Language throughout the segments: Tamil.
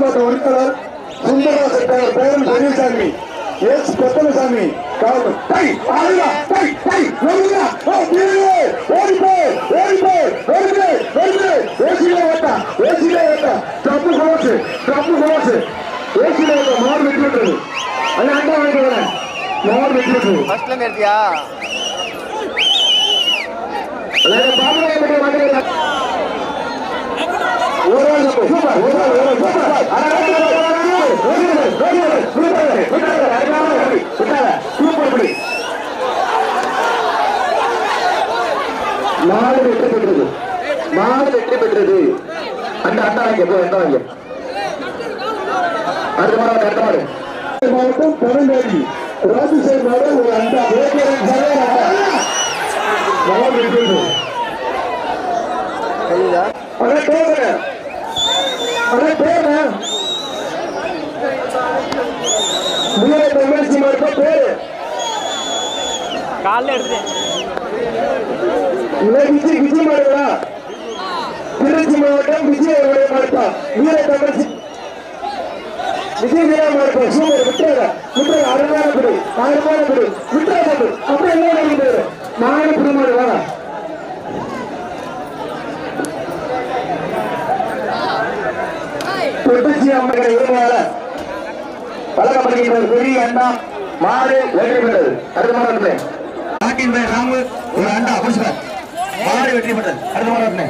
மாவட்ட உறுப்பினர் சுந்தரராசன் பேரன் பெரியசாமி எஸ். பெத்தனசாமி காவல் டை ஆளுடா டை டை ஓடுடா ஓ வீரே ஓடி போ ஓடி போ ஓடி போ ஓடி போ ஓசிலே ஓட்டா ஓசிலே ஓட்டா தப்பு கோஸ் தப்பு கோஸ் ஓசிலே ஓட்டா மார் வெட்டி விட்டுறது அண்ணா அண்ணா வாங்கிட்டு வரேன் மார் வெட்டி விட்டுறது ஃபர்ஸ்ட்ல இருந்து எடுத்தியா அதாவது பாபுராய பற்றி மாட்டேங்க ஒரு ஆள் தப்பு சூப்பர் ஒரு ஆள் ஒரு ஆள் சூப்பர் அட ரெண்டு பேர் ரெண்டு பேர் ரெண்டு பேர் விட்டாத விட்டாத அருமையான வெற்றி விட்டாத சூப்பர் படி மாடு வெற்றி பெற்றது மாடு வெற்றி பெற்றது அந்த அட்டா வாங்க போ எந்த வாங்க அடுத்த மாடு அடுத்த மாடு. மாவட்டம் பழங்காடி ராஜசேகர் மாடு ஒரு அண்டா காலைல இல்லை விஜய் விஜய் மாடுங்களா? திருச்சி மாவட்டம் விஜய் மாவட்டம். வீர தமிழ்ச்சி. விஜய் வீரா மாவட்டம். சூப்பர். விட்டுறாங்க விட்டுறாங்க அருமையான குடி. அருமையான குடி. விட்டுறாங்க அப்புறம் என்ன நடக்குது நானும் புது மாடு திருச்சி அம்மன் உரிமையாளர் வழங்கப்படுகின்ற பெரிய அண்ணா மாறு வெற்றி பெற்றது. அடுத்த மாடு நாட்டின் ராமு ஒரு அண்டா புடிச்சுக்க மாறு வெற்றி பெற்றது. அடுத்த மாடு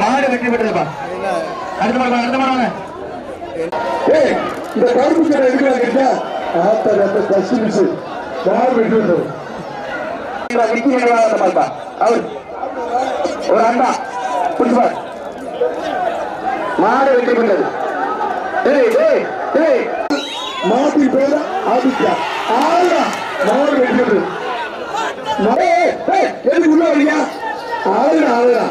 மாடு வெற்றி பெற்றதுப்பா? அடுத்த மாடு அடுத்த மாடு வாங்க. இந்த கருப்பு கடை இருக்கிறாங்க கேட்டா ஆத்தா ரத்த கசி மிஸ் மாடு வெற்றி பெற்றது? ஒரு அண்டா புடிச்சுப்பார் மாடு வெற்றி பெற்றது. டேய் டேய் டேய் மாட்டின் பேரு ஆதித்யா. ஆயா மாடு வெற்றி பெற்றது. மாடு ஏய் எதுக்கு உள்ள வரீங்க ஆளுடா ஆளுடா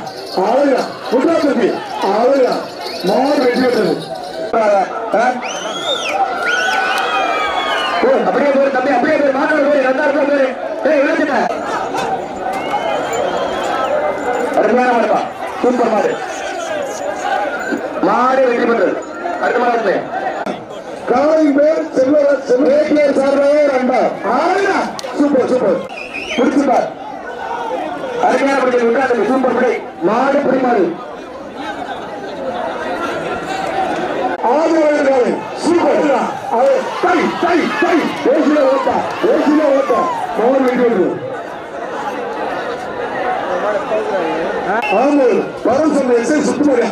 ஆளுடா உள்ள தம்பி ஆளுடா மாடு வெற்றி பெற்றது அப்படியே போய் தம்பி அப்படியே போய் மாடு போய் ரெண்டாயிரம் பேரு ஏய் விளைச்சுட்ட அருமையான மாடுப்பா. சூப்பர் மாடு. மாடு வெற்றி பெற்றது அடுத்த மாடு காலை பேர் செல்வராஜ் செல்வராஜ். சார்பாக ரெண்டா ஆளுடா சூப்பர் சூப்பர். பிடிச்சுப்பார் அருமையான படி அந்த சூப்பர் படை நாடு படி ஆதரவு சூப்பர். அவர் டை டை டை. ஓசில ஓட்டா ஓசில ஓட்டா. மாடு வெற்றி ஆமா வரும் சொன்ன எஸ்ஐ சுத்துமாரியா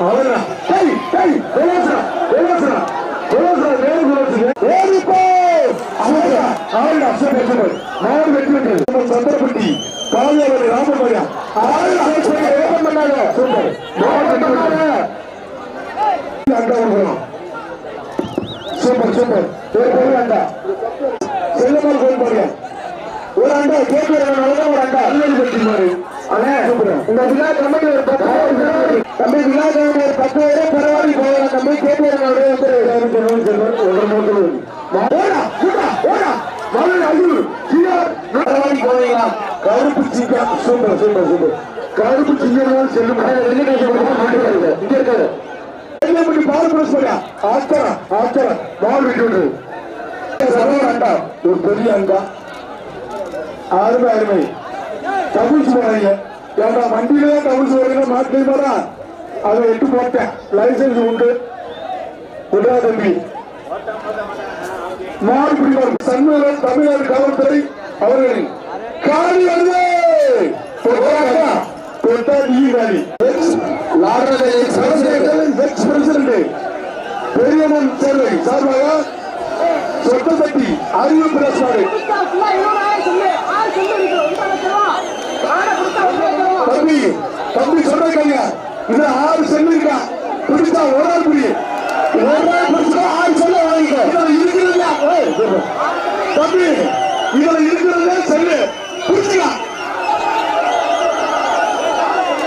அவனா டை ஓடி போ அவனா அவனா வெற்றி பெற்றது. நம்ம சந்திரபட்டி காவியாவதி ராமமரியா அவனா சூப்பர் ஓபன் பண்ணாங்க சூப்பர் மாடு வெற்றி பெற்றது அண்டா கொடுக்கலாம் சூப்பர். சூப்பர் ஒரு பெரிய அண்டா. செல்லமால் கோயில் பாருங்க. ஒரு அண்டா ஒரு அண்டா. அல்லது இந்த விழா ஒரு பத்து தம்பி விழா கமிட்டி ஒரு பத்து பேரே பரவாயில்ல போகலாம் தம்பி. கேட்கிற ஓடா ஓடா மலை கருப்பு சிங்கம் சூப்பர் சூப்பர் சூப்பர். கருப்பு சிங்கம் செல்லும். இங்க பால் விட்டு ஒரு பெரிய அண்டா. அருமை அருமை. கபூல் போறீங்க ஏன்னா வண்டியிலே கபூல் போறீங்க மாற்றி போறா அதை எட்டு போட்டேன். லைசன்ஸ் உண்டு. உடா தம்பி. மாடு பிடிவார் சண்முகம் தமிழ்நாடு காவல்துறை அவர்களின் காலி வருது பெரியமன் சேர்வை சார்பாக சொத்தப்பட்டி அறிவு பிரசாடு தம்பி தம்பி சொல்றீங்க இது ஆறு செல்லு இருக்கா பிடிச்சா ஒரு ஆள் புடி ஒரு ஆள் பிடிச்சா ஆறு செல்ல வாங்கிக்க இதுல இருக்கிறது ஏய், தம்பி இதுல இருக்கிறதே சரி பிடிச்சிக்கலாம்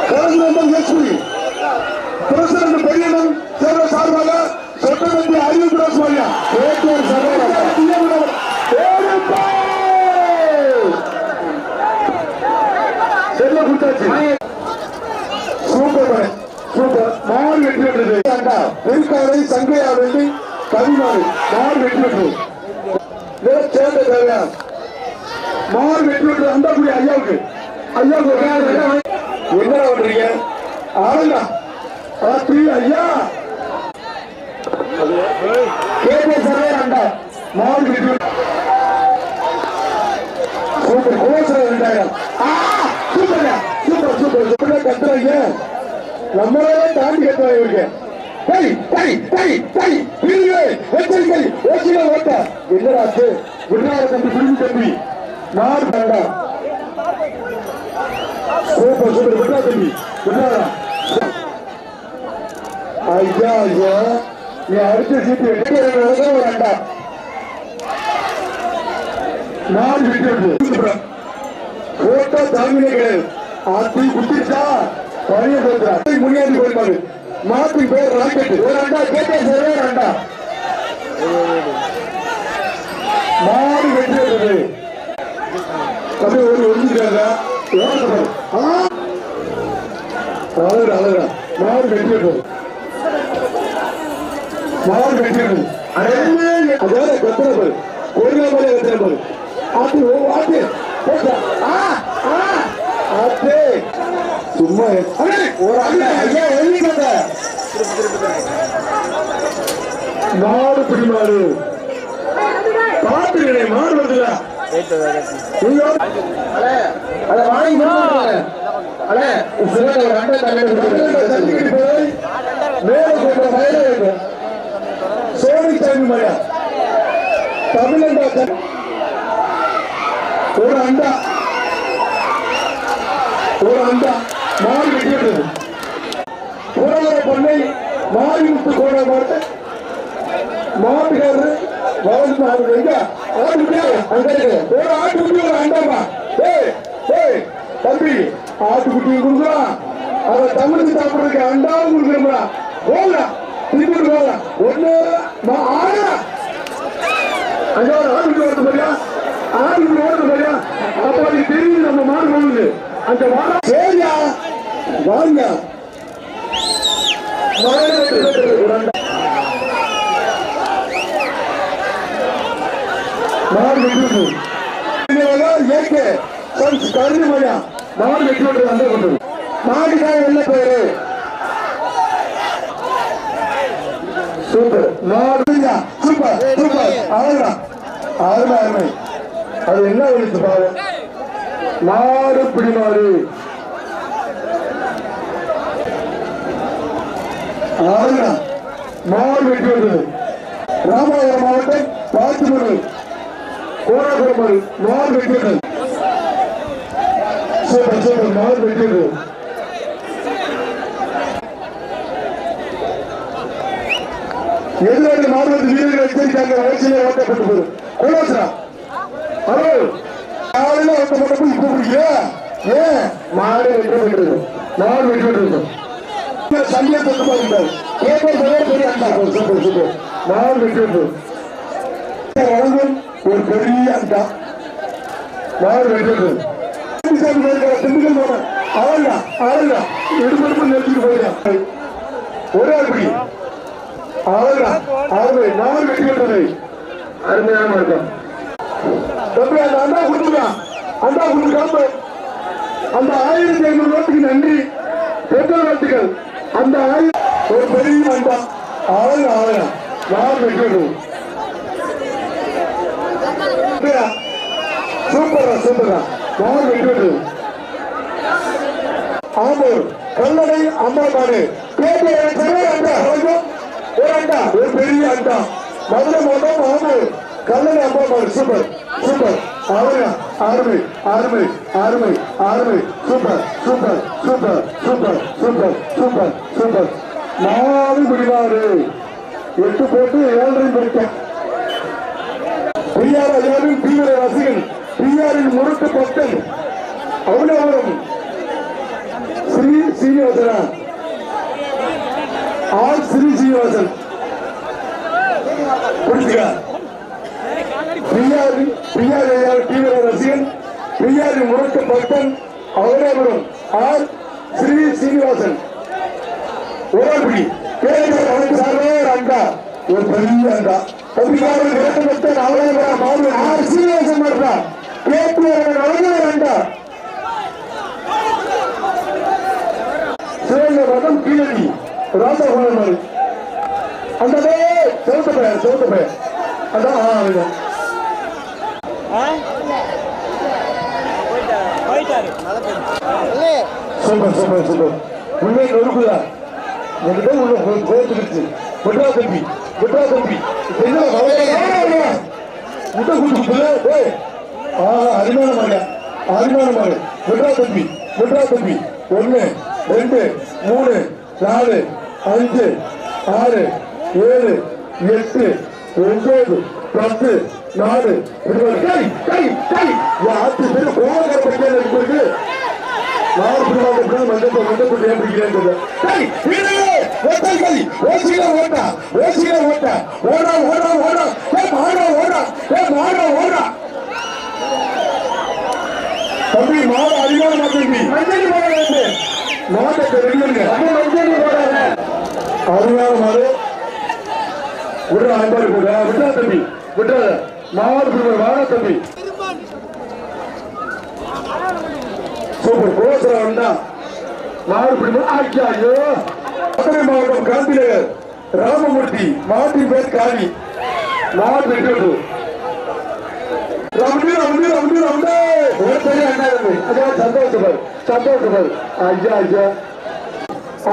கலந்து லட்சுமி பிரசிடண்ட் பெரியமன் சேர்வை சார்பாக சட்டமன்ற அறிவு பிரசாடு ஏற்கனவே செல்ல கொடுத்தா சூப்பர் சூப்பர். வெற்றி பெற்றது. சங்கையா வேண்டி கவிமாறு மாறு வெற்றி பெற்றது. சேர்ந்த தேவையா வெற்றி அந்த ஐயாவுக்கு. ஐயாவுக்கு ஒரு பண்றீங்க? ஆளுங்க ஐயா. கேபே சர்வே அண்டா மாடு வெற்றி சூப்பர் கோசம் ரெண்டாயிரம். Super super super. சூப்பர் கத்துறீங்க. நம்மளே தாண்டி கத்துறாங்க இவருக்கு. என்னடா ஆச்சு விடுறாரு தம்பி. பிரிவு தம்பி மார் பண்டா சூப்பர் சூப்பர். விடுறா தம்பி. விடுறாரா ஐயா ஐயா. நீ அடுத்த சீட்டு எட்டு வேண்டாம் நாலு விட்டு போட்டோ தாமினே கிடையாது. ஆத்தி குத்திருச்சா பழைய போகிறா முன்னேறி போயிருப்பாரு மாத்தி பேர் ராக்கெட் ஒரு அண்டா கேட்டா சேரவே அண்டா. மாடு வெற்றி வருது அப்படியே ஒரு ஒழிஞ்சுக்கிறாங்க அழகா அழகா மாடு வெற்றி வருது மாடு வெற்றி வருது அதாவது கத்துற பாரு கொரியா மாதிரி ஆத்து ஓ ஆத்து. ஆத்து. சும்மா ஒரு ஐயா பிடி மாடு பாத்துக்கிறேன் மாறுவதில்ல. வருதுல நீங்க அட வாங்கி கொடுங்க அடே சிலர் ஒரு அண்டை தள்ளிக்கிட்டு போய் மேல போய் வயல வைங்க சோனி சாமி மலையா தமிழண்டா சாமி. ஒரு அண்டா ஒரு அண்டா மாறி வெட்டியது புறவர பண்ணை மாறி விட்டு கோட மாட்டு மாட்டுக்காரரு வளர்ந்து மாடு எங்க ஆடு குட்டியா அங்க இருக்கு ஒரு ஆட்டு ஒரு அண்டாமா ஏய் ஏய் தம்பி ஆட்டு கொடுக்குறான் தமிழுக்கு சாப்பிடுறதுக்கு அண்டாவும் கொடுக்குறா திருப்பி ஒண்ணு மா- அங்க ஒரு ஆடு வருது பாரியா ஆடு வருது பாரியா அப்ப தெரியுது நம்ம மாடு போகுது அந்த வாடா சரியா? வாங்க. வெட்டி வெட்டுறது கருணி மழையா. மாடு வெட்டி விட்டுறது கொண்டு மாடுக்காக என்ன பேரு சூப்பர். மாடுங்க சூப்பர். சூப்பர். அழகா அருமை அருமை. அது என்ன பாரு? அழகா மாவட்டம் பாத்துமணி கோராபுரம் நாலு விக்கெட்டுகள் விட்டது சூப்பர் சூப்பர் மாடு வெட்டி விட்டது எதிராளி மாவட்ட வீரர்கள் எச்சரிக்காங்க வளர்ச்சியிலே ஓட்டப்பட்டு போகுது கோலாசரா ஹலோ? காலையில் ஓட்டப்பட்டப்போ இப்ப பிடிக்கல ஏன்? மாடு வெற்றி விட்டுருது மாடு வெற்றி விட்டுருது சமய தொட்டு பாருங்கள் கேட்பது பெரிய அந்த சூப்பர் சூப்பர். மாடு வெற்றி விட்டுருது பெரிய அண்டா மாடு வெட்டி திண்டுக்கல் போன அவள்தான் அவள்தான் எடுப்பெடுப்பு நிறுத்திட்டு போயிருக்கான் ஒரே ஆள் பிடி அவள்தான் அருமை நாள் வெட்டி அருமையான இருக்கும் தம்பி அந்த அண்டா கொடுத்துருங்க. அண்டா கொடுத்துருக்காம அந்த ஆயிரத்தி ஐநூறு நோட்டுக்கு நன்றி. பெட்ரோல் வாழ்த்துக்கள் அந்த ஆயிரம் ஒரு பெரிய அண்டா ஆளுங்க ஆளுங்க. நாள் வெட்டி சூப்பரா சூப்பரா. நாள் வெற்றி ஆம்பூர் கல்லடை அம்மாபாடு ஒரு அண்டா ஒரு பெரிய அண்டா. மதுரை மாவட்டம் ஆமூர் கல்லணை அம்மாபாடு சூப்பர் சூப்பர். அருமை அருமை அருமை அருமை அருமை. Super super super super super super super. நாலு எட்டு போட்டு ஏழரை முடிக்க பிஆர் ஐயாவின் தீவிர ரசிகன். பிஆரின் முறுக்கு பட்டம் அவ்வளவு ஸ்ரீ சீனிவாசனா ஆர் ஸ்ரீ சீனிவாசன் புரிஞ்சுக்க பிஆர் பிஆர் ஐயா தீவிர ரசிகன் பிஆரின் முறுக்கு பட்டம் அவரேபுரம் ஆர் ஸ்ரீ சீனிவாசன் ஓரப்படி கேரள அமைப்பு சார்பே ஒரு அண்டா. ஒரு பெரிய அண்டா. தம்பிக்காரர் வேட்டப்பட்ட நாலாயிரம் மாவு ஆர் சீனிவாசன் மாட்டா நடந்த ஒரு அண்டா சிவங்க மதம் கீழடி ராஜகுமார் மாதிரி அந்த செவத்த பையன் செவத்த பையன் அதான் ஆ. Super super super. உண்மை நொறுக்குதா? என்கிட்ட உள்ள கோத்துக்கிச்சு விட்ரா தம்பி விட்ரா தம்பி. என்ன? முட்டை கொடுக்குது ஏய் அருமையான மாடு அருமையான மாடு விட்ரா தம்பி விட்ரா தம்பி. ஒன்னு ரெண்டு மூணு நாலு அஞ்சு ஆறு ஏழு எட்டு ஒன்பது பத்து நாலு இருபது. கை கை கை ஆத்து பேர் கோவகர படிக்கிறது இருக்கு நாலு பிரிவாக பிரிவு மஞ்சள் மஞ்சள் போட்டு ஏன் பிடிக்கிறேன் டேய் வீரே ஒத்தை கை. ஓசில ஓட்டா ஓசில ஓட்டா. ஓடா ஓடா ஓடா. ஏ மாடா ஓடா. ஏ மாடா ஓடா தம்பி மாடு அதிகமான மஞ்சள் போட வேண்டும் மாட்டை ரெடிங்க மஞ்சள் போடாத அருமையான மாடு விடுற ஐம்பது கூட விட்டா தம்பி. விட்டாத மாடு பிரிவு வாடா தம்பி. சூப்பர். கோசர வந்தா. மாடு ஐயோ மதுரை மாவட்டம் காந்திநகர் ராமமூர்த்தி மாட்டின் பேர் காவி மாடு பெரிய அண்ணா அதான் சந்தோஷப்பர் சந்தோஷப்பர் ஐயா ஐயா.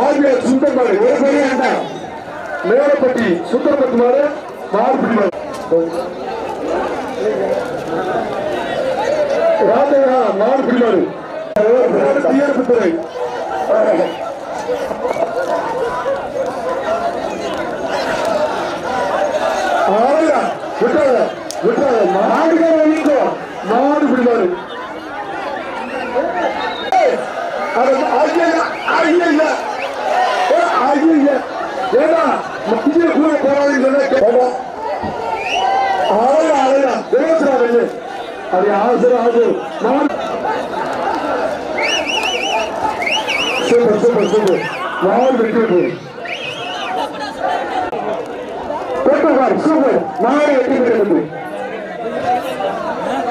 ஆகிய சுந்தர்பாடு ஒரு பெரிய அண்ணா மேலப்பட்டி சுந்தரப்பட்டி மாடு மாடு பிடிமாடு ராஜா தீயணைப்பு துறை. விட்டாத விட்டாத. மாடுகார வலிக்கோ மாடு பிடிமாடு ஏன்னா மத்திய கூட போராடுங்க ஆளுங்க ஆளுங்க தேவசராஜ் அது ஆசர் ஆசர் மாடு சூப்பர் சூப்பர் சூப்பர் மாடு வெற்றி பெற்றவர் சூப்பர் மாடு வெற்றி பெற்றது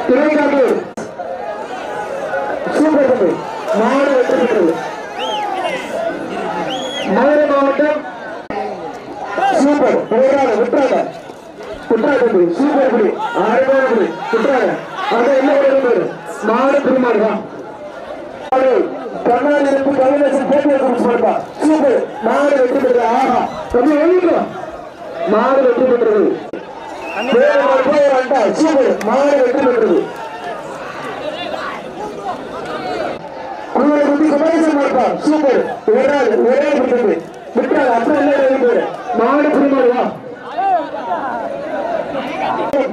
திரைக்காட்டூர் சூப்பர் தம்பி மாடு வெற்றி பெற்றது மதுரை மாவட்டம் சூப்பர் விட்டாத விட்டாத விட்டாத தம்பி சூப்பர் புடி அருமையான புடி விட்டாத அது என்ன ஒரு மாடு திருமாடு தான் கண்ணாடி இருந்து கவிதேசன் போட்டியை சூப்பர் மாடு வெற்றி பெற்ற ஆஹா. எழுதிக்கலாம் மாடு வெற்றி பெற்றது. சூப்பர் மாடு வெற்றி பெற்றது. உங்களை குட்டி குமரேசன் மாட்டா. சூப்பர் ஒரே ஒரே பிடித்தது விட்டாது அப்புறம் இல்லை மாடு புரிமாடுவா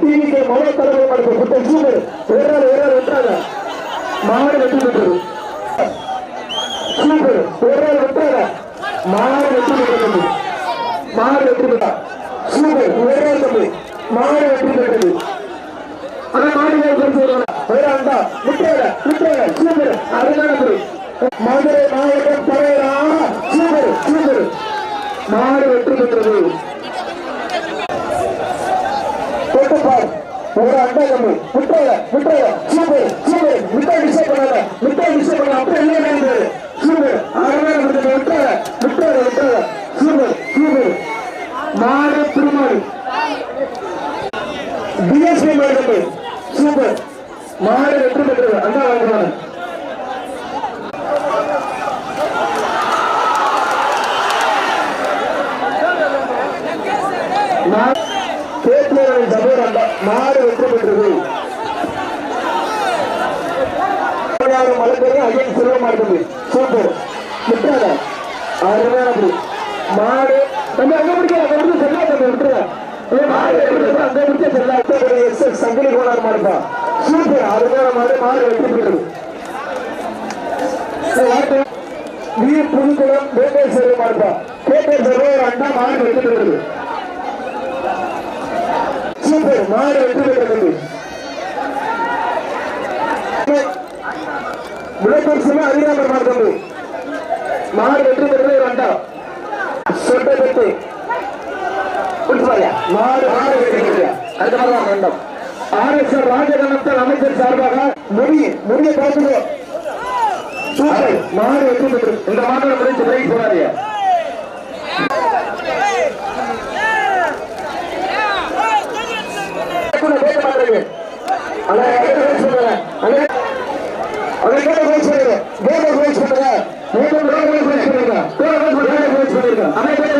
டிவிக்கு மொழ தலைமை மடுப்பு புத்தம் சூப்பர் ஒரே ஆள், ஒரே ஆள் விட்டாங்க மாடு வெற்றி பெற்றது. சூப்பர். ஒரே ஆள் விட்டாங்க மாடு வெற்றி பெற்றது. மாடு வெற்றி பெற்றா சூப்பர். ஒரே ஆள் தம்பி. மாடு வெற்றி பெற்றது. ஆனா மாடு வெற்றி சொல்றாங்க ஒரே ஆண்டா முட்டையில முட்டையில. சூப்பர். அருமையான குரு மதுரை மாவட்டம் தலைவரா? சூப்பர். சூப்பர். மாடு வெற்றி பெற்றது. தொட்டுப்பார் ஒரு அண்டா கம்மு முட்டையில முட்டையில சூப்பர் சூப்பர் முட்டை டிஸ்டர்ப் பண்ணாத. முட்டை டிஸ்டர்ப் பண்ண அப்படி இல்லை நடந்தது சூப்பர் அருமையான முட்டை முட்டையில முட்டையில முட்டையில சூப்பர் சூப்பர் மாடு டிஎஸ்பி சூப்பர் வெற்றி பெற்றது. அண்டா வாங்குறாங்க. மாடு வெற்றி பெற்றது. மலைப்பெரிய ஐயன் செல்வ மாட்டது சூப்பர். விட்டுறாத. அருமையான புடி மாடு. தம்பி அங்க பிடிக்கல அங்க பிடிச்ச செல்லா தம்பி விட்டுறா. ஏ மாடு வெற்றி பெற்றது அங்க பிடிச்ச செல்லா. எஸ் எஸ் சங்கிலி கோளாறு மாடுப்பா. சூப்பர். அருமையான மாடு. மாடு வெற்றி பெற்றது. இந்த வார்த்தை வீர் புதுக்குளம் வேட்டை செல்வ மாடுப்பா. வேட்டை செல்வ அண்ணா மாடு வெற்றி பெற்றது. சூப்பர் மாடு வெற்றி பெற்றது விழுப்புரம் சின்ன அரியாமர் மாடு வெற்றி பெற்றது வேண்டாம் சொட்டை பெற்று மாடு மாடு வெற்றி பெற்று அடுத்த மாதிரி வேண்டாம் ஆர்எஸ்ஆர் ராஜகணத்தல் அமைச்சர் சார்பாக முடி முடிய பார்த்துக்கோ. சூப்பர். மாடு வெற்றி பெற்று. இந்த மாட்டை முடிச்சு பிரைஸ் போறாரு கேட்க மாட்டேங்க அண்ணா கேட்க வெயிட் பண்ணுங்க அண்ணா அண்ணா கேட்க வெயிட் பண்ணுங்க கேட்க வெயிட் பண்ணுங்க கேட்க வெயிட் பண்ணுங்க கேட்க வெயிட் பண்ணுங்க அண்ணா